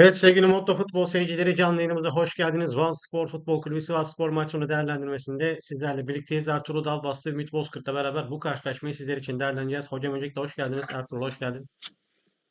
Evet sevgili Motto Futbol seyircileri canlı yayınımıza hoş geldiniz. Van Spor Futbol Kulübü Sivas Spor maç sonu değerlendirmesinde sizlerle birlikteyiz. Ertuğrul Dalbastı, Ümit Bozkurt'la beraber bu karşılaşmayı sizler için değerlendireceğiz. Hocam öncelikle hoş geldiniz. Ertuğrul hoş geldin.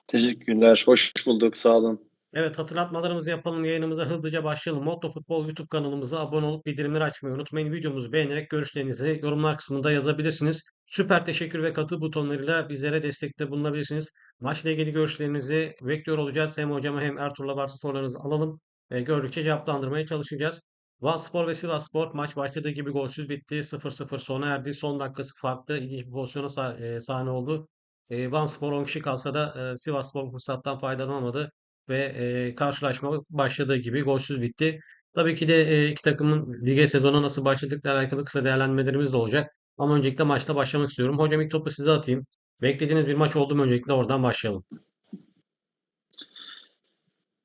Teşekkürler. Hoş bulduk. Sağ olun. Evet hatırlatmalarımızı yapalım. Yayınımıza hızlıca başlayalım. Motto Futbol YouTube kanalımıza abone olup bildirimleri açmayı unutmayın. Videomuzu beğenerek görüşlerinizi yorumlar kısmında yazabilirsiniz. Süper teşekkür ve katı butonlarıyla bizlere destekte bulunabilirsiniz. Maçla ilgili görüşlerinizi bekliyor olacağız. Hem hocama hem Ertuğrul'a varsa sorularınızı alalım. E, gördükçe cevaplandırmaya çalışacağız. Van Spor ve Sivas Spor maç başladığı gibi golsüz bitti. 0-0 sona erdi. Son dakikası farklı. İlginç bir pozisyona sah- e, sahne oldu. E, Van Spor 10 kişi kalsa da e, Sivas Spor fırsattan faydalanamadı ve e, karşılaşma başladığı gibi golsüz bitti. Tabii ki de e, iki takımın lige sezona nasıl başladıkla alakalı kısa değerlendirmelerimiz de olacak. Ama öncelikle maçla başlamak istiyorum. Hocam ilk topu size atayım. Beklediğiniz bir maç oldu mu? Öncelikle oradan başlayalım.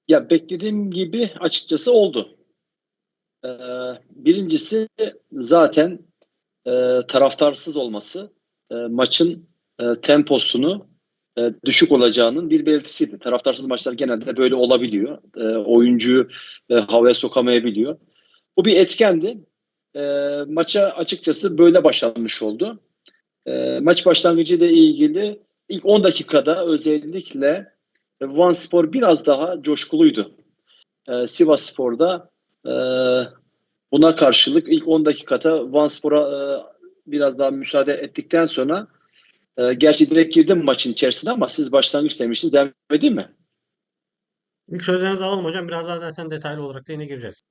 Ya beklediğim gibi açıkçası oldu. Ee, birincisi zaten e, taraftarsız olması e, maçın e, temposunu e, düşük olacağının bir belirtisiydi. Taraftarsız maçlar genelde böyle olabiliyor. E, oyuncuyu e, havaya sokamayabiliyor. Bu bir etkendi. E, maça açıkçası böyle başlanmış oldu. E, maç başlangıcı ile ilgili ilk 10 dakikada özellikle Van Spor biraz daha coşkuluydu. E, Sivas Spor'da e, buna karşılık ilk 10 dakikada Van Spor'a e, biraz daha müsaade ettikten sonra e, gerçi direkt girdim maçın içerisine ama siz başlangıç demiştiniz. Devam edeyim mi? İlk sözlerinizi alalım hocam. Biraz daha zaten detaylı olarak da yine gireceğiz.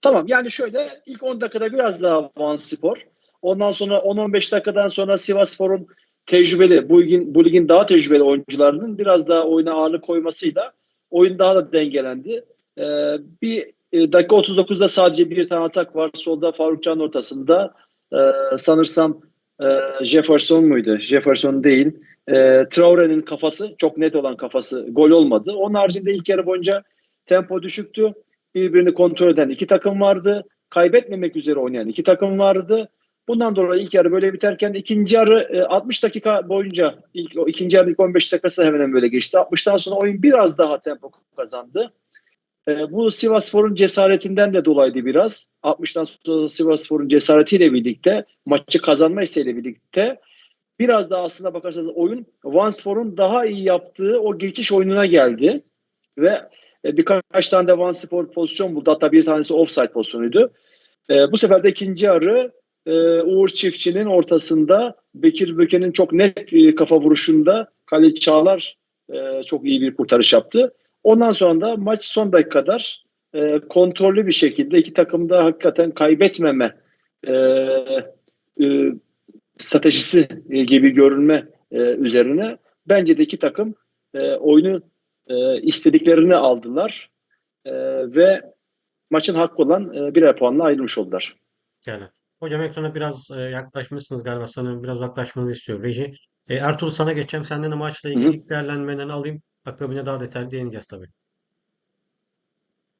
Tamam yani şöyle ilk 10 dakikada biraz daha Van Spor. Ondan sonra 10-15 dakikadan sonra Sivas Spor'un tecrübeli, bu ligin, bu ligin daha tecrübeli oyuncularının biraz daha oyuna ağırlık koymasıyla oyun daha da dengelendi. Ee, bir e, dakika 39'da sadece bir tane atak var. Solda Faruk Can ortasında. Ee, sanırsam e, Jefferson muydu? Jefferson değil. E, Traore'nin kafası, çok net olan kafası gol olmadı. Onun haricinde ilk yarı boyunca tempo düşüktü. Birbirini kontrol eden iki takım vardı. Kaybetmemek üzere oynayan iki takım vardı. Bundan dolayı ilk yarı böyle biterken ikinci yarı e, 60 dakika boyunca ilk o ikinci yarı ilk 15 dakikası hemen hemen böyle geçti. 60'tan sonra oyun biraz daha tempo kazandı. E, bu Sivasspor'un cesaretinden de dolayıydı biraz. 60'tan sonra Sivasspor'un cesaretiyle birlikte maçı kazanma isteğiyle birlikte biraz daha aslında bakarsanız oyun Vanspor'un daha iyi yaptığı o geçiş oyununa geldi. Ve e, birkaç tane de Vanspor pozisyon buldu. Hatta bir tanesi offside pozisyonuydu. E, bu sefer de ikinci yarı e, Uğur Çiftçi'nin ortasında Bekir Böke'nin çok net bir kafa vuruşunda Kale Çağlar e, çok iyi bir kurtarış yaptı. Ondan sonra da maç son dakika kadar e, kontrollü bir şekilde iki takım da hakikaten kaybetmeme e, e, stratejisi gibi görünme e, üzerine bence de iki takım e, oyunu e, istediklerini aldılar e, ve maçın hakkı olan e, birer puanla ayrılmış oldular. Yani. Hocam ekrana biraz e, yaklaşmışsınız galiba. Sanırım biraz uzaklaşmanı istiyor reji. E, Ertuğrul sana geçeceğim. Senden de maçla ilgili ilk değerlendirmelerini alayım. Akabine daha detaylı değineceğiz tabii.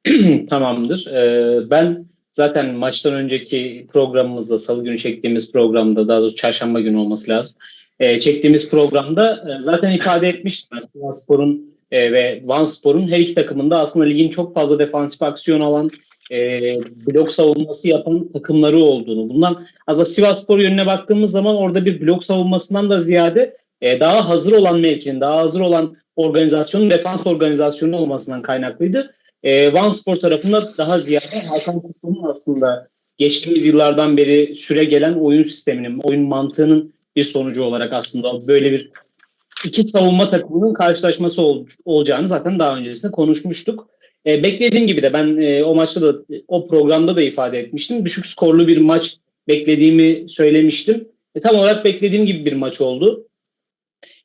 Tamamdır. Ee, ben zaten maçtan önceki programımızda, salı günü çektiğimiz programda, daha doğrusu çarşamba günü olması lazım. Ee, çektiğimiz programda e, zaten ifade etmiştim. Ben Sivasspor'un e, ve Vanspor'un her iki takımında aslında ligin çok fazla defansif aksiyon alan, e, blok savunması yapan takımları olduğunu. Bundan aslında Sivasspor yönüne baktığımız zaman orada bir blok savunmasından da ziyade e, daha hazır olan mevkinin, daha hazır olan organizasyonun defans organizasyonu olmasından kaynaklıydı. E, Van Spor tarafında daha ziyade Hakan Kutlu'nun aslında geçtiğimiz yıllardan beri süre gelen oyun sisteminin, oyun mantığının bir sonucu olarak aslında böyle bir iki savunma takımının karşılaşması ol, olacağını zaten daha öncesinde konuşmuştuk. E, beklediğim gibi de ben e, o maçta da o programda da ifade etmiştim. Düşük skorlu bir maç beklediğimi söylemiştim. E, tam olarak beklediğim gibi bir maç oldu.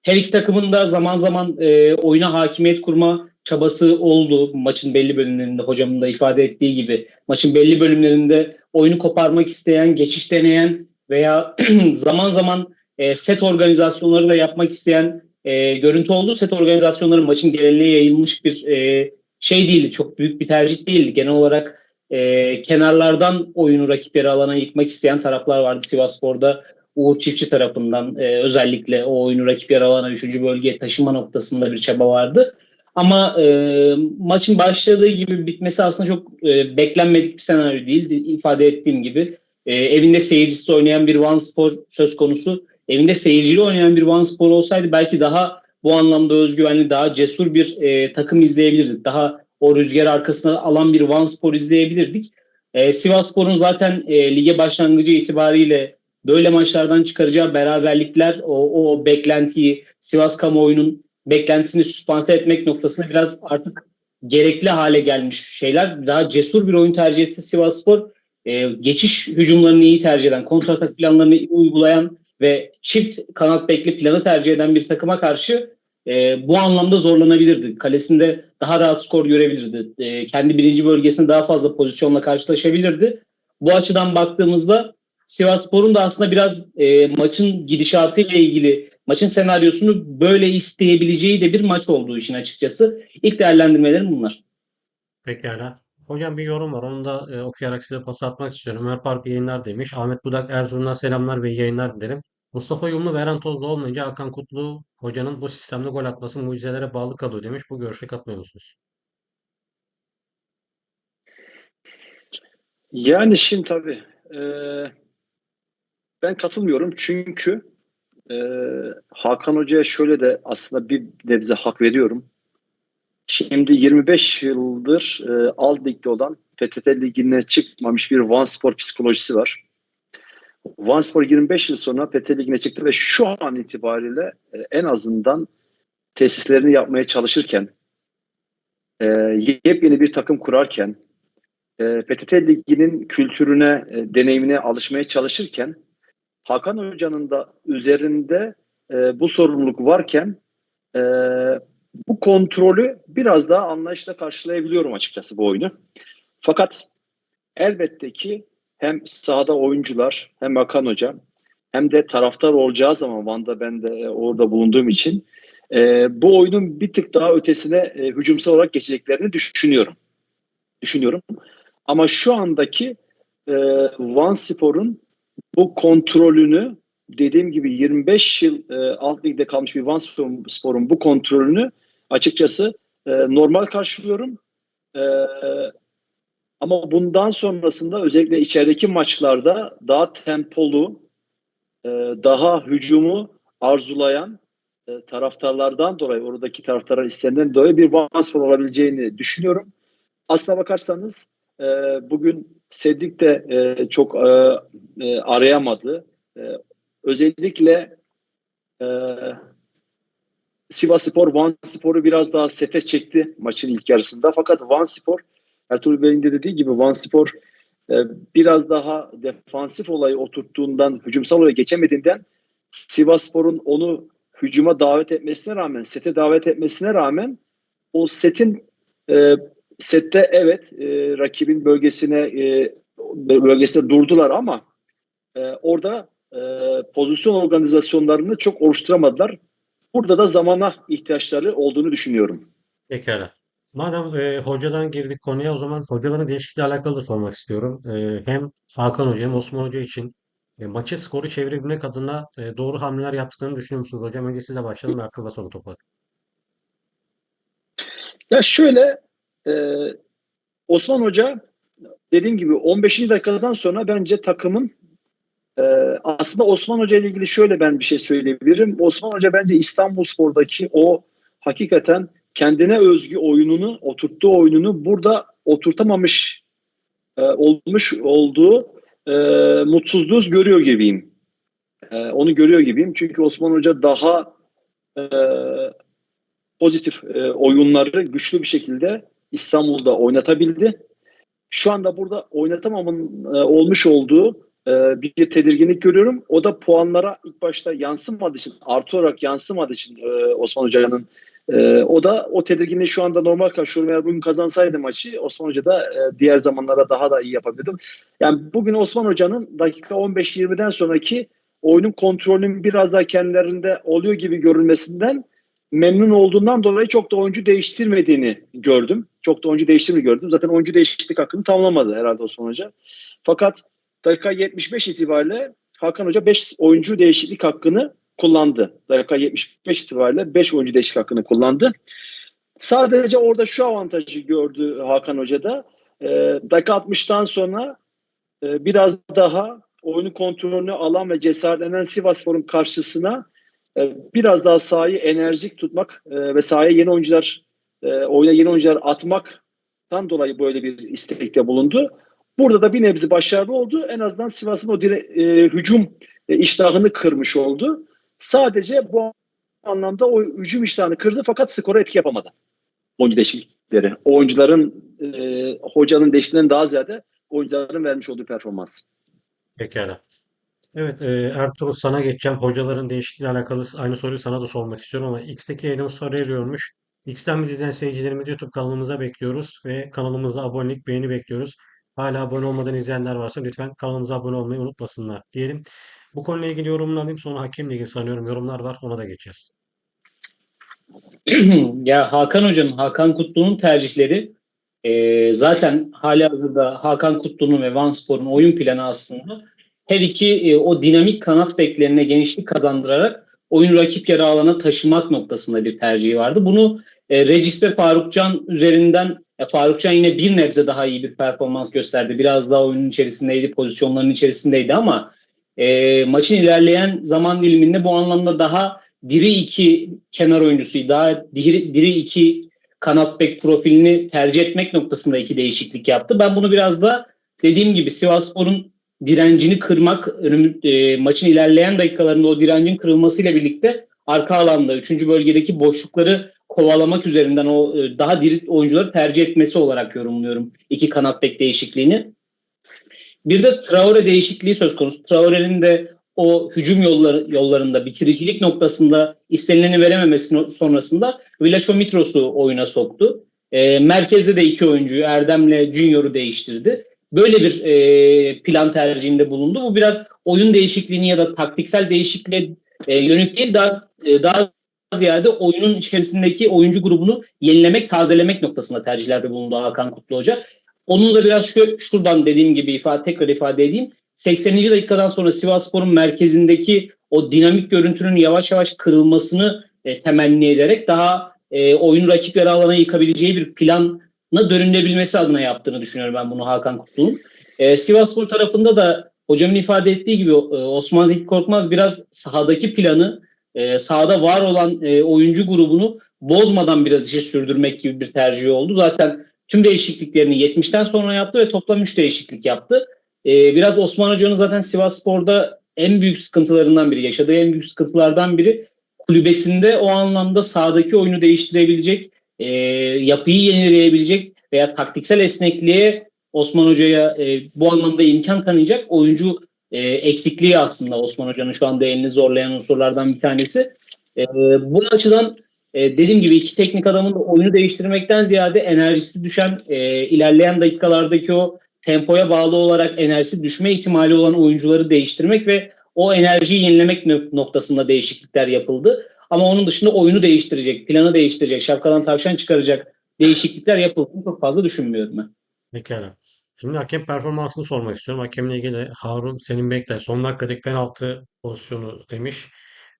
Her iki takımın da zaman zaman e, oyuna hakimiyet kurma çabası oldu maçın belli bölümlerinde hocamın da ifade ettiği gibi. Maçın belli bölümlerinde oyunu koparmak isteyen, geçiş deneyen veya zaman zaman e, set organizasyonları da yapmak isteyen e, görüntü oldu. Set organizasyonları maçın geneline yayılmış bir e, şey değildi. Çok büyük bir tercih değildi. Genel olarak e, kenarlardan oyunu rakipleri alana yıkmak isteyen taraflar vardı Sivasspor'da. Uğur Çiftçi tarafından e, özellikle o oyunu rakip yer alana 3. bölgeye taşıma noktasında bir çaba vardı. Ama e, maçın başladığı gibi bitmesi aslında çok e, beklenmedik bir senaryo değildi. İfade ettiğim gibi e, evinde seyircisi oynayan bir Van Spor söz konusu. Evinde seyircili oynayan bir Van Spor olsaydı belki daha bu anlamda özgüvenli, daha cesur bir e, takım izleyebilirdik. Daha o rüzgar arkasına alan bir Van Spor izleyebilirdik. E, Sivas Spor'un zaten e, lige başlangıcı itibariyle böyle maçlardan çıkaracağı beraberlikler o, o beklentiyi Sivas kamuoyunun beklentisini süspanse etmek noktasında biraz artık gerekli hale gelmiş şeyler. Daha cesur bir oyun tercih etti Sivas Spor. E, geçiş hücumlarını iyi tercih eden, kontratak planlarını iyi uygulayan ve çift kanat bekli planı tercih eden bir takıma karşı e, bu anlamda zorlanabilirdi. Kalesinde daha rahat skor görebilirdi. E, kendi birinci bölgesinde daha fazla pozisyonla karşılaşabilirdi. Bu açıdan baktığımızda Sivasspor'un da aslında biraz e, maçın gidişatıyla ilgili maçın senaryosunu böyle isteyebileceği de bir maç olduğu için açıkçası. İlk değerlendirmelerim bunlar. Pekala. Hocam bir yorum var. Onu da e, okuyarak size pas atmak istiyorum. Ömer Park yayınlar demiş. Ahmet Budak Erzurum'dan selamlar ve yayınlar dilerim. Mustafa Yumlu ve Eren Tozlu olmayınca Hakan Kutlu hocanın bu sistemde gol atması mucizelere bağlı kalıyor demiş. Bu görüşe katılıyor musunuz? Yani şimdi tabii e, ben katılmıyorum çünkü e, Hakan Hoca'ya şöyle de aslında bir nebze hak veriyorum. Şimdi 25 yıldır e, alt ligde olan PTT ligine çıkmamış bir Van Spor psikolojisi var. Van Spor 25 yıl sonra PTT ligine çıktı ve şu an itibariyle e, en azından tesislerini yapmaya çalışırken e, yepyeni bir takım kurarken e, PTT Ligi'nin kültürüne, e, deneyimine alışmaya çalışırken Hakan Hoca'nın da üzerinde e, bu sorumluluk varken e, bu kontrolü biraz daha anlayışla karşılayabiliyorum açıkçası bu oyunu. Fakat elbette ki hem sahada oyuncular hem Hakan Hoca hem de taraftar olacağı zaman Van'da ben de e, orada bulunduğum için e, bu oyunun bir tık daha ötesine e, hücumsal olarak geçeceklerini düşünüyorum. Düşünüyorum. Ama şu andaki e, Van Spor'un bu kontrolünü dediğim gibi 25 yıl e, alt ligde kalmış bir Van Spor'un bu kontrolünü açıkçası e, normal karşılıyorum. E, ama bundan sonrasında özellikle içerideki maçlarda daha tempolu, e, daha hücumu arzulayan e, taraftarlardan dolayı, oradaki taraftarlar istenilen dolayı bir Van Spor olabileceğini düşünüyorum. Aslına bakarsanız e, bugün Cedric de e, çok e, e, arayamadı. E, özellikle e, Sivas Spor, Van Spor'u biraz daha sete çekti maçın ilk yarısında. Fakat Van Spor, Ertuğrul Bey'in de dediği gibi Van Spor e, biraz daha defansif olayı oturttuğundan, hücumsal olaya geçemediğinden Sivas Spor'un onu hücuma davet etmesine rağmen, sete davet etmesine rağmen o setin e, sette evet e, rakibin bölgesine e, bölgesinde durdular ama e, orada e, pozisyon organizasyonlarını çok oluşturamadılar. Burada da zamana ihtiyaçları olduğunu düşünüyorum. Pekala. Madem e, hocadan girdik konuya o zaman hocaların değişikliğiyle alakalı da sormak istiyorum. E, hem Hakan Hoca hem Osman Hoca için e, maçı skoru çevirebilmek adına e, doğru hamleler yaptıklarını düşünüyor musunuz hocam? Önce sizle başlayalım. Ertuğrul'a sonra topu. Ya şöyle e, Osman Hoca dediğim gibi 15. dakikadan sonra bence takımın e, aslında Osman Hoca ile ilgili şöyle ben bir şey söyleyebilirim. Osman Hoca bence İstanbulspor'daki o hakikaten kendine özgü oyununu, oturttuğu oyununu burada oturtamamış e, olmuş olduğu e, mutsuzluğu görüyor gibiyim. E, onu görüyor gibiyim. Çünkü Osman Hoca daha e, pozitif e, oyunları güçlü bir şekilde İstanbul'da oynatabildi. Şu anda burada oynatamamın e, olmuş olduğu e, bir tedirginlik görüyorum. O da puanlara ilk başta yansımadığı için, artı olarak yansımadığı için e, Osman Hoca'nın e, o da o tedirginliği şu anda normal karşılıyorum. Eğer bugün kazansaydı maçı Osman Hoca da e, diğer zamanlara daha da iyi yapabilirdim. Yani bugün Osman Hoca'nın dakika 15-20'den sonraki oyunun kontrolünün biraz daha kendilerinde oluyor gibi görülmesinden memnun olduğundan dolayı çok da oyuncu değiştirmediğini gördüm. Çok da oyuncu değiştirmediğini gördüm. Zaten oyuncu değişiklik hakkını tamamlamadı herhalde Osman Hoca. Fakat dakika 75 itibariyle Hakan Hoca 5 oyuncu değişiklik hakkını kullandı. Dakika 75 itibariyle 5 oyuncu değişiklik hakkını kullandı. Sadece orada şu avantajı gördü Hakan Hoca da. E, dakika 60'tan sonra e, biraz daha oyunu kontrolünü alan ve cesaretlenen Sivasspor'un karşısına e, biraz daha sahayı enerjik tutmak e, ve sahaya yeni oyuncular e, oyuna yeni oyuncular atmaktan dolayı böyle bir istekte bulundu. Burada da bir nebze başarılı oldu. En azından Sivas'ın o dire, e, hücum e, iştahını kırmış oldu. Sadece bu anlamda o hücum iştahını kırdı fakat skora etki yapamadı. Oyuncu değişiklikleri. Oyuncuların e, hocanın değişikliğinden daha ziyade oyuncuların vermiş olduğu performans. Pekala. Evet, e, Ertuğrul sana geçeceğim. Hocaların değişikliğiyle alakalı aynı soruyu sana da sormak istiyorum ama X'teki yayınımız soru eriyormuş. X'ten bizi izleyen seyircilerimizi YouTube kanalımıza bekliyoruz ve kanalımıza abonelik, beğeni bekliyoruz. Hala abone olmadan izleyenler varsa lütfen kanalımıza abone olmayı unutmasınlar diyelim. Bu konuyla ilgili yorumunu alayım. Sonra hakemle ilgili sanıyorum yorumlar var. Ona da geçeceğiz. ya Hakan Hoca'nın, Hakan Kutlu'nun tercihleri e, zaten hali hazırda Hakan Kutlu'nun ve Vanspor'un oyun planı aslında her iki e, o dinamik kanat beklerine genişlik kazandırarak oyun rakip yarı alana taşımak noktasında bir tercihi vardı. Bunu e, Regis ve Farukcan üzerinden e, Farukcan yine bir nebze daha iyi bir performans gösterdi. Biraz daha oyunun içerisindeydi, pozisyonların içerisindeydi ama e, maçın ilerleyen zaman diliminde bu anlamda daha diri iki kenar oyuncusu, daha diri, diri iki kanat bek profilini tercih etmek noktasında iki değişiklik yaptı. Ben bunu biraz da dediğim gibi Sivasspor'un direncini kırmak, e, maçın ilerleyen dakikalarında o direncin kırılmasıyla birlikte arka alanda 3. bölgedeki boşlukları kovalamak üzerinden o e, daha diri oyuncuları tercih etmesi olarak yorumluyorum iki kanat bek değişikliğini. Bir de Traore değişikliği söz konusu. Traore'nin de o hücum yolları, yollarında bitiricilik noktasında istenileni verememesi sonrasında Vilaço Mitros'u oyuna soktu. E, merkezde de iki oyuncuyu Erdem'le Junior'u değiştirdi. Böyle bir e, plan tercihinde bulundu. Bu biraz oyun değişikliğini ya da taktiksel değişikliğe e, yönelik değil daha e, daha ziyade oyunun içerisindeki oyuncu grubunu yenilemek, tazelemek noktasında tercihlerde bulundu Hakan Kutlu Hoca. Onun da biraz şu, şuradan dediğim gibi ifade tekrar ifade edeyim. 80. dakikadan sonra Sivasspor'un merkezindeki o dinamik görüntünün yavaş yavaş kırılmasını e, temenni ederek daha e, oyun rakip yarı alana yıkabileceği bir plana dönülebilmesi adına yaptığını düşünüyorum ben bunu Hakan Kutlu'nun. E, Sivasspor tarafında da hocamın ifade ettiği gibi e, Osman Zeki Korkmaz biraz sahadaki planı e, sahada var olan e, oyuncu grubunu bozmadan biraz işi sürdürmek gibi bir tercih oldu. Zaten tüm değişikliklerini 70'ten sonra yaptı ve toplam 3 değişiklik yaptı. Ee, biraz Osman Hoca'nın zaten Sivas Spor'da en büyük sıkıntılarından biri, yaşadığı en büyük sıkıntılardan biri kulübesinde o anlamda sahadaki oyunu değiştirebilecek, e, yapıyı yenileyebilecek veya taktiksel esnekliğe Osman Hoca'ya e, bu anlamda imkan tanıyacak oyuncu e, eksikliği aslında Osman Hoca'nın şu anda elini zorlayan unsurlardan bir tanesi. E, bu açıdan e, dediğim gibi iki teknik adamın da oyunu değiştirmekten ziyade enerjisi düşen e, ilerleyen dakikalardaki o tempoya bağlı olarak enerjisi düşme ihtimali olan oyuncuları değiştirmek ve o enerjiyi yenilemek noktasında değişiklikler yapıldı. Ama onun dışında oyunu değiştirecek, planı değiştirecek, şapkadan tavşan çıkaracak değişiklikler yapıldığını çok fazla düşünmüyorum ben. Pekala. Şimdi hakem performansını sormak istiyorum. Hakemle ilgili Harun Senin Bektaş son dakikadaki penaltı pozisyonu demiş.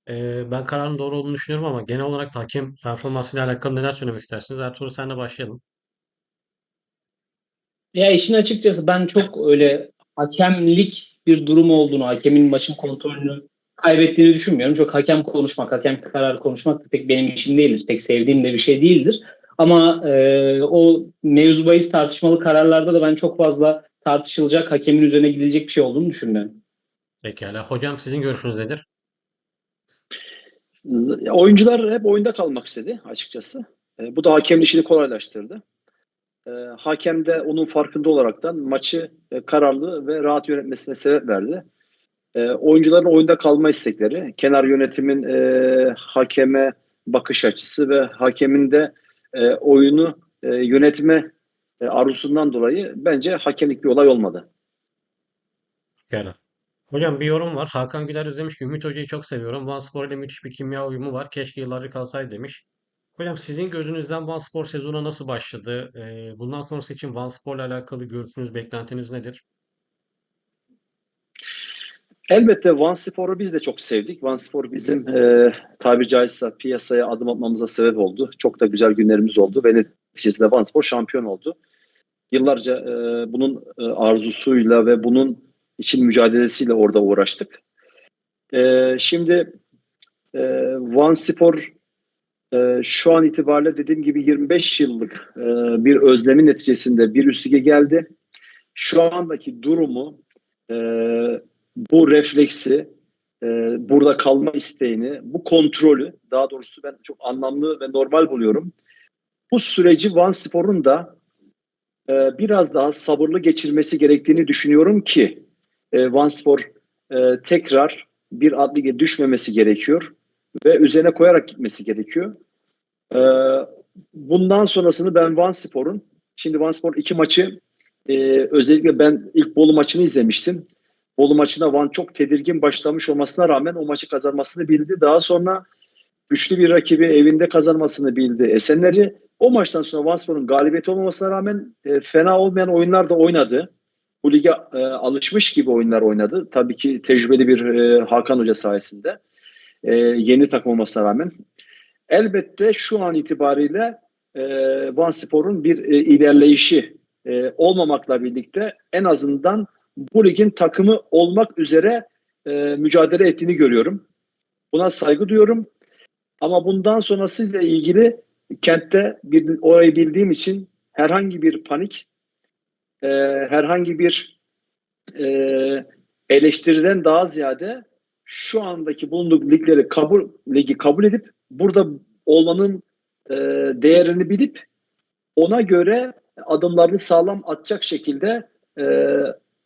Ee, ben kararın doğru olduğunu düşünüyorum ama genel olarak da hakem performansıyla alakalı neler söylemek istersiniz? Ertuğrul senle başlayalım. Ya işin açıkçası ben çok öyle hakemlik bir durum olduğunu, hakemin maçın kontrolünü kaybettiğini düşünmüyorum. Çok hakem konuşmak, hakem karar konuşmak da pek benim işim değildir. Pek sevdiğim de bir şey değildir. Ama e, o mevzu bahis tartışmalı kararlarda da ben çok fazla tartışılacak, hakemin üzerine gidilecek bir şey olduğunu düşünmüyorum. Pekala. Hocam sizin görüşünüz nedir? Oyuncular hep oyunda kalmak istedi açıkçası. E, bu da hakemin işini kolaylaştırdı. E, hakem de onun farkında olaraktan maçı e, kararlı ve rahat yönetmesine sebep verdi. E, oyuncuların oyunda kalma istekleri, kenar yönetimin e, hakeme bakış açısı ve hakemin de e, oyunu e, yönetme e, arzusundan dolayı bence hakemlik bir olay olmadı. Pekala. Hocam bir yorum var. Hakan Güler demiş ki Ümit Hoca'yı çok seviyorum. Vanspor ile müthiş bir kimya uyumu var. Keşke yıllarca kalsaydı demiş. Hocam sizin gözünüzden Vanspor sezona nasıl başladı? Ee, bundan sonrası için Vanspor ile alakalı görüşünüz, beklentiniz nedir? Elbette Van Spor'u biz de çok sevdik. Van Spor bizim e, tabiri caizse piyasaya adım atmamıza sebep oldu. Çok da güzel günlerimiz oldu ve neticesinde Van Spor şampiyon oldu. Yıllarca e, bunun e, arzusuyla ve bunun için mücadelesiyle orada uğraştık. E, şimdi e, Van Spor e, şu an itibariyle dediğim gibi 25 yıllık e, bir özlemin neticesinde bir üst lige geldi. Şu andaki durumu e, bu refleksi, e, burada kalma isteğini, bu kontrolü daha doğrusu ben çok anlamlı ve normal buluyorum. Bu süreci Van Spor'un da e, biraz daha sabırlı geçirmesi gerektiğini düşünüyorum ki e, Van Spor e, tekrar bir ad düşmemesi gerekiyor ve üzerine koyarak gitmesi gerekiyor. E, bundan sonrasını ben Van Spor'un, şimdi Van Spor iki maçı e, özellikle ben ilk Bolu maçını izlemiştim. Bolu maçına Van çok tedirgin başlamış olmasına rağmen o maçı kazanmasını bildi. Daha sonra güçlü bir rakibi evinde kazanmasını bildi Esenler'i. O maçtan sonra Van Spor'un galibiyeti olmamasına rağmen e, fena olmayan oyunlar da oynadı. Bu lige e, alışmış gibi oyunlar oynadı. Tabii ki tecrübeli bir e, Hakan Hoca sayesinde. E, yeni takım olmasına rağmen. Elbette şu an itibariyle e, Van Spor'un bir e, ilerleyişi e, olmamakla birlikte en azından bu ligin takımı olmak üzere e, mücadele ettiğini görüyorum. Buna saygı duyuyorum. Ama bundan sonrasıyla ilgili kentte bir, orayı bildiğim için herhangi bir panik, e, herhangi bir e, eleştiriden daha ziyade şu andaki bulunduğu ligleri kabul ligi kabul edip burada olmanın e, değerini bilip ona göre adımlarını sağlam atacak şekilde e,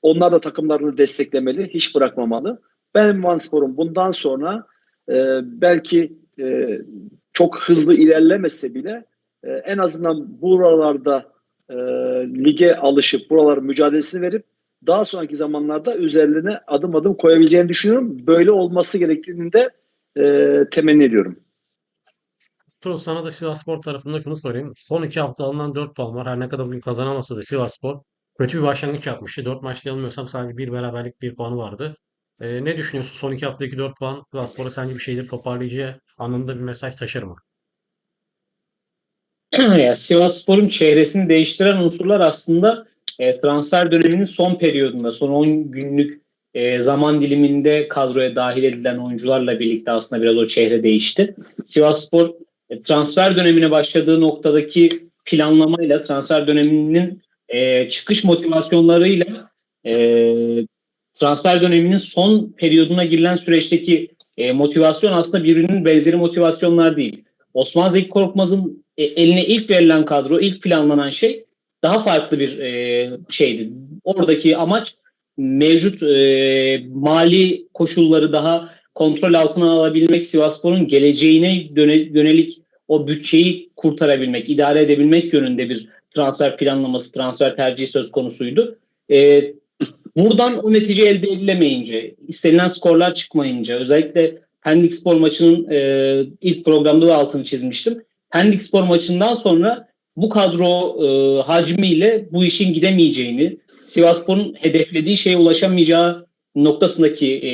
onlar da takımlarını desteklemeli, hiç bırakmamalı. Ben Spor'un bundan sonra e, belki e, çok hızlı ilerlemese bile e, en azından buralarda e, lige alışıp buraların mücadelesini verip daha sonraki zamanlarda üzerine adım adım koyabileceğini düşünüyorum. Böyle olması gerektiğini de e, temenni ediyorum. Tuğ, sana da Sivasspor tarafında şunu sorayım. Son iki hafta alınan 4 puan var. Her ne kadar bugün kazanamasa da Sivasspor kötü bir başlangıç yapmıştı. 4 maçta yanılmıyorsam sadece bir beraberlik bir puanı vardı. Ee, ne düşünüyorsun? Son iki haftadaki 4 puan Sivasspor'a sence bir şeyleri toparlayacağı anlamında bir mesaj taşır mı? ya Sivasspor'un çehresini değiştiren unsurlar aslında e, transfer döneminin son periyodunda, son 10 günlük e, zaman diliminde kadroya dahil edilen oyuncularla birlikte aslında biraz o çehre değişti. Sivasspor e, transfer dönemine başladığı noktadaki planlamayla, transfer döneminin e, çıkış motivasyonlarıyla e, transfer döneminin son periyoduna girilen süreçteki e, motivasyon aslında birbirinin benzeri motivasyonlar değil. Osman Zeki Korkmaz'ın e, eline ilk verilen kadro, ilk planlanan şey daha farklı bir e, şeydi. Oradaki amaç mevcut e, mali koşulları daha kontrol altına alabilmek, Sivasspor'un geleceğine döne, yönelik o bütçeyi kurtarabilmek, idare edebilmek yönünde bir transfer planlaması, transfer tercihi söz konusuydu. E, buradan o netice elde edilemeyince, istenilen skorlar çıkmayınca, özellikle Pendik Spor maçının e, ilk programda da altını çizmiştim. Pendik Spor maçından sonra bu kadro e, hacmiyle bu işin gidemeyeceğini, Sivasspor'un hedeflediği şeye ulaşamayacağı noktasındaki e,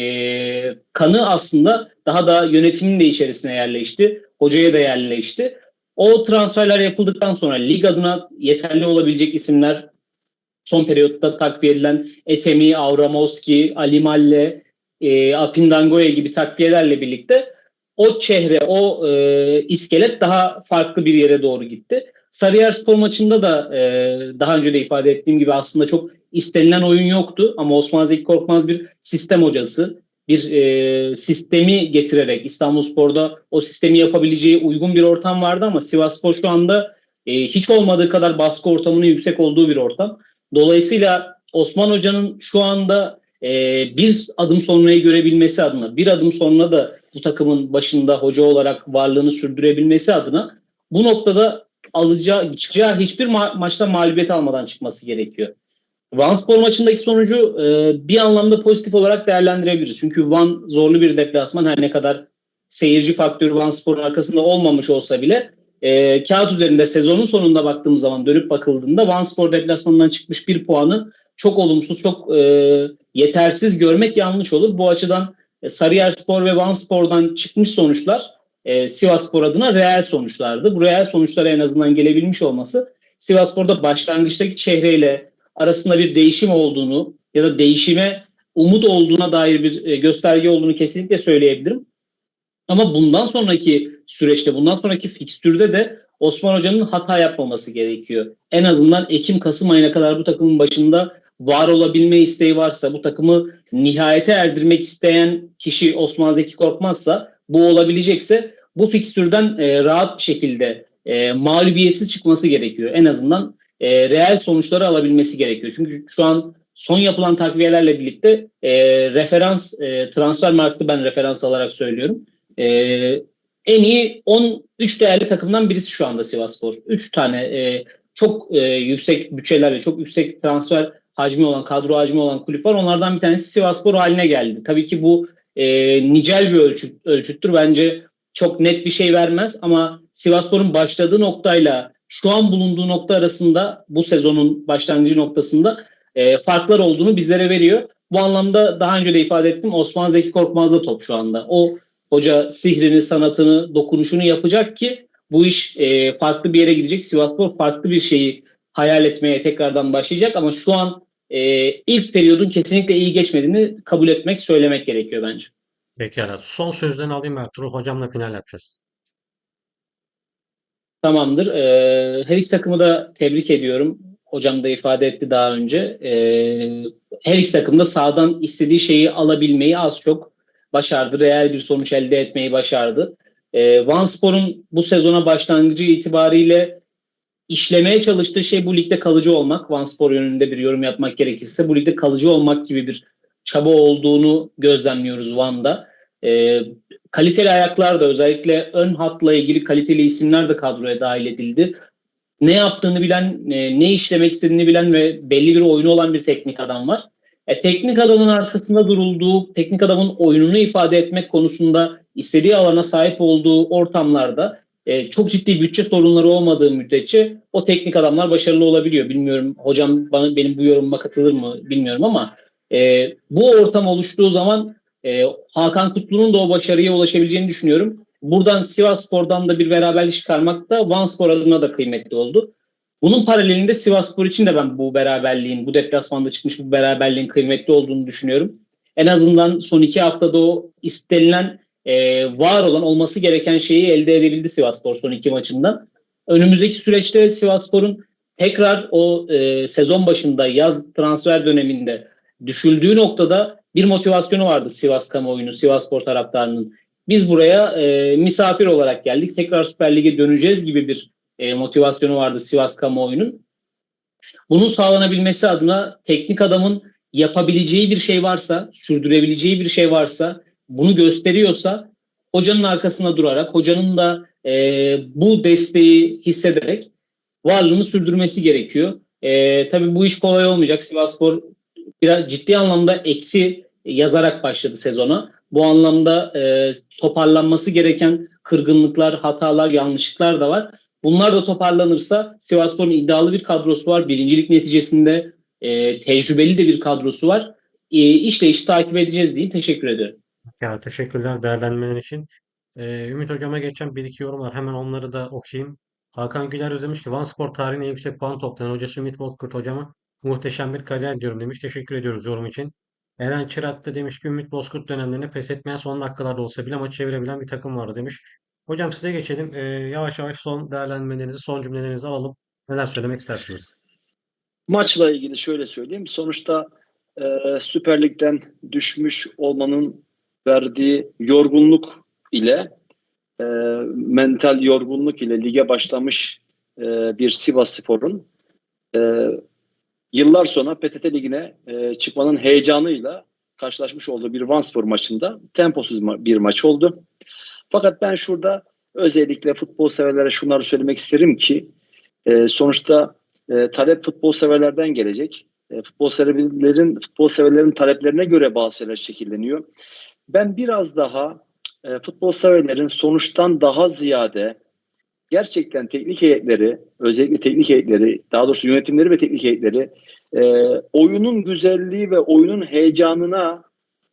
kanı aslında daha da yönetimin de içerisine yerleşti. Hocaya da yerleşti. O transferler yapıldıktan sonra lig adına yeterli olabilecek isimler son periyotta takviye edilen Etemi, Avramovski, Ali Malle, e, Apindangoya gibi takviyelerle birlikte o çehre, o e, iskelet daha farklı bir yere doğru gitti. Sarıyer spor maçında da e, daha önce de ifade ettiğim gibi aslında çok istenilen oyun yoktu ama Osman Zeki Korkmaz bir sistem hocası. Bir e, sistemi getirerek İstanbulspor'da o sistemi yapabileceği uygun bir ortam vardı ama Sivasspor şu anda e, hiç olmadığı kadar baskı ortamının yüksek olduğu bir ortam. Dolayısıyla Osman Hoca'nın şu anda e, bir adım sonrayı görebilmesi adına, bir adım sonra da bu takımın başında hoca olarak varlığını sürdürebilmesi adına bu noktada alacağı, çıkacağı hiçbir ma- maçta mağlubiyet almadan çıkması gerekiyor. Van Spor maçındaki sonucu e, bir anlamda pozitif olarak değerlendirebiliriz. Çünkü Van zorlu bir deplasman her ne kadar seyirci faktörü Van Spor'un arkasında olmamış olsa bile e, kağıt üzerinde sezonun sonunda baktığımız zaman dönüp bakıldığında Van Spor deplasmanından çıkmış bir puanı çok olumsuz, çok e, yetersiz görmek yanlış olur. Bu açıdan e, Sarıyer Spor ve Van Spor'dan çıkmış sonuçlar e, Sivas Spor adına reel sonuçlardı. Bu reel sonuçlara en azından gelebilmiş olması Sivas Spor'da başlangıçtaki çehreyle arasında bir değişim olduğunu ya da değişime umut olduğuna dair bir e, gösterge olduğunu kesinlikle söyleyebilirim. Ama bundan sonraki süreçte, bundan sonraki fikstürde de Osman Hoca'nın hata yapmaması gerekiyor. En azından Ekim-Kasım ayına kadar bu takımın başında var olabilme isteği varsa, bu takımı nihayete erdirmek isteyen kişi Osman Zeki Korkmazsa, bu olabilecekse bu fikstürden e, rahat bir şekilde e, mağlubiyetsiz çıkması gerekiyor. En azından e, reel sonuçları alabilmesi gerekiyor. Çünkü şu an son yapılan takviyelerle birlikte e, referans e, transfer marketi ben referans alarak söylüyorum. E, en iyi 13 değerli takımdan birisi şu anda Sivasspor. 3 tane e, çok e, yüksek bütçelerle, çok yüksek transfer hacmi olan, kadro hacmi olan kulüp var. Onlardan bir tanesi Sivasspor haline geldi. Tabii ki bu e, nicel bir ölçüt, ölçüttür. Bence çok net bir şey vermez ama Sivasspor'un başladığı noktayla şu an bulunduğu nokta arasında bu sezonun başlangıcı noktasında e, farklar olduğunu bizlere veriyor. Bu anlamda daha önce de ifade ettim Osman Zeki Korkmaz'da top şu anda. O hoca sihrini, sanatını, dokunuşunu yapacak ki bu iş e, farklı bir yere gidecek. Sivasspor farklı bir şeyi hayal etmeye tekrardan başlayacak ama şu an e, ilk periyodun kesinlikle iyi geçmediğini kabul etmek, söylemek gerekiyor bence. Pekala. Son sözlerini alayım Ertuğrul. Hocamla final yapacağız. Tamamdır. Ee, her iki takımı da tebrik ediyorum. Hocam da ifade etti daha önce. Ee, her iki takım da sahadan istediği şeyi alabilmeyi az çok başardı. Reel bir sonuç elde etmeyi başardı. Ee, Van Spor'un bu sezona başlangıcı itibariyle işlemeye çalıştığı şey bu ligde kalıcı olmak. Van Spor yönünde bir yorum yapmak gerekirse bu ligde kalıcı olmak gibi bir çaba olduğunu gözlemliyoruz Van'da. Ee, kaliteli ayaklar da özellikle ön hatla ilgili kaliteli isimler de kadroya dahil edildi. Ne yaptığını bilen, e, ne işlemek istediğini bilen ve belli bir oyunu olan bir teknik adam var. E, teknik adamın arkasında durulduğu, teknik adamın oyununu ifade etmek konusunda istediği alana sahip olduğu ortamlarda e, çok ciddi bütçe sorunları olmadığı müddetçe o teknik adamlar başarılı olabiliyor. Bilmiyorum hocam bana benim bu yorumuma katılır mı bilmiyorum ama e, bu ortam oluştuğu zaman e, Hakan Kutlu'nun da o başarıya ulaşabileceğini düşünüyorum. Buradan Sivas Spor'dan da bir beraberlik çıkarmak da Van Spor adına da kıymetli oldu. Bunun paralelinde Sivas Spor için de ben bu beraberliğin, bu deplasmanda çıkmış bu beraberliğin kıymetli olduğunu düşünüyorum. En azından son iki haftada o istenilen, e, var olan, olması gereken şeyi elde edebildi Sivas Spor son iki maçından. Önümüzdeki süreçte Sivas Spor'un tekrar o e, sezon başında yaz transfer döneminde düşüldüğü noktada bir motivasyonu vardı Sivas kamuoyunun, Sivas Spor taraftarının. Biz buraya e, misafir olarak geldik. Tekrar Süper Lig'e döneceğiz gibi bir e, motivasyonu vardı Sivas kamuoyunun. Bunun sağlanabilmesi adına teknik adamın yapabileceği bir şey varsa, sürdürebileceği bir şey varsa, bunu gösteriyorsa hocanın arkasında durarak, hocanın da e, bu desteği hissederek varlığını sürdürmesi gerekiyor. E, tabii bu iş kolay olmayacak. Sivasspor biraz ciddi anlamda eksi yazarak başladı sezona. Bu anlamda e, toparlanması gereken kırgınlıklar, hatalar, yanlışlıklar da var. Bunlar da toparlanırsa Sivasspor'un iddialı bir kadrosu var. Birincilik neticesinde e, tecrübeli de bir kadrosu var. E, işle işi takip edeceğiz diyeyim. Teşekkür ederim. Ya teşekkürler değerlendirmeler için. Ee, Ümit hocama geçen bir iki yorum var. Hemen onları da okuyayım. Hakan Güler özlemiş ki Van Spor tarihine yüksek puan toplayan hocası Ümit Bozkurt hocama muhteşem bir kariyer diyorum demiş. Teşekkür ediyoruz yorum için. Eren Çırak da demiş ki Ümit Bozkurt dönemlerinde pes etmeyen son dakikalarda olsa bile maçı çevirebilen bir takım vardı demiş. Hocam size geçelim. Ee, yavaş yavaş son değerlendirmelerinizi, son cümlelerinizi alalım. Neler söylemek istersiniz? Maçla ilgili şöyle söyleyeyim. Sonuçta e, Süper Lig'den düşmüş olmanın verdiği yorgunluk ile e, mental yorgunluk ile lige başlamış e, bir Sivas Spor'un e, yıllar sonra PTT Ligi'ne e, çıkmanın heyecanıyla karşılaşmış olduğu bir Vanspor maçında temposuz ma- bir maç oldu. Fakat ben şurada özellikle futbol severlere şunları söylemek isterim ki e, sonuçta e, talep futbol severlerden gelecek. E, futbol severlerin futbol severlerin taleplerine göre bazı şeyler şekilleniyor. Ben biraz daha e, futbol severlerin sonuçtan daha ziyade gerçekten teknik heyetleri, özellikle teknik heyetleri, daha doğrusu yönetimleri ve teknik heyetleri e, oyunun güzelliği ve oyunun heyecanına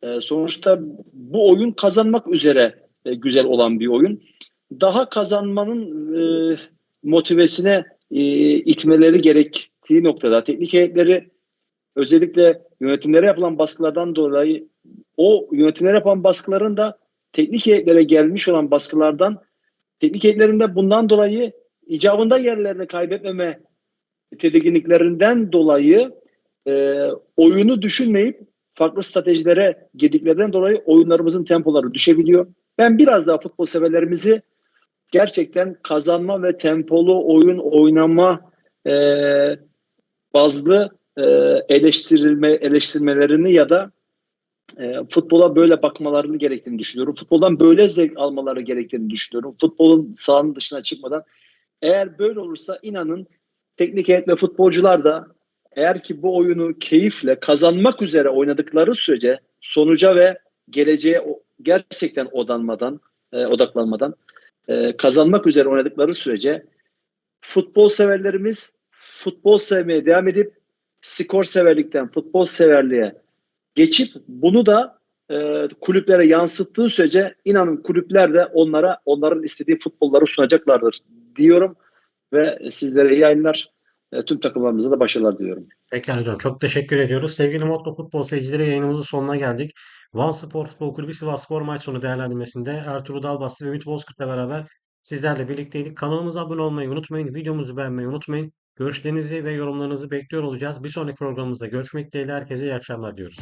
e, sonuçta bu oyun kazanmak üzere e, güzel olan bir oyun. Daha kazanmanın e, motivesine e, itmeleri gerektiği noktada teknik heyetleri özellikle yönetimlere yapılan baskılardan dolayı o yönetimlere yapılan baskıların da teknik heyetlere gelmiş olan baskılardan teknik heyetlerinde bundan dolayı icabında yerlerini kaybetmeme tedirginliklerinden dolayı e, oyunu düşünmeyip farklı stratejilere girdiklerinden dolayı oyunlarımızın tempoları düşebiliyor. Ben biraz daha futbol severlerimizi gerçekten kazanma ve tempolu oyun oynama e, bazlı e, eleştirilme eleştirmelerini ya da e, futbola böyle bakmalarını gerektiğini düşünüyorum. Futboldan böyle zevk almaları gerektiğini düşünüyorum. Futbolun sahanın dışına çıkmadan. Eğer böyle olursa inanın teknik heyet ve futbolcular da eğer ki bu oyunu keyifle kazanmak üzere oynadıkları sürece sonuca ve geleceğe gerçekten odanmadan, e, odaklanmadan e, kazanmak üzere oynadıkları sürece futbol severlerimiz futbol sevmeye devam edip skor severlikten futbol severliğe geçip bunu da e, kulüplere yansıttığı sürece inanın kulüpler de onlara onların istediği futbolları sunacaklardır diyorum ve sizlere iyi yayınlar. E, tüm takımlarımıza da başarılar diliyorum. Pekala hocam çok teşekkür ediyoruz. Sevgili Motto Futbol seyircileri yayınımızın sonuna geldik. Van Spor Futbol Kulübü Sivas Spor maç sonu değerlendirmesinde Ertuğrul Dalbaslı ve Ümit Bozkurt'la beraber sizlerle birlikteydik. Kanalımıza abone olmayı unutmayın. Videomuzu beğenmeyi unutmayın. Görüşlerinizi ve yorumlarınızı bekliyor olacağız. Bir sonraki programımızda görüşmek dileğiyle herkese iyi akşamlar diyoruz.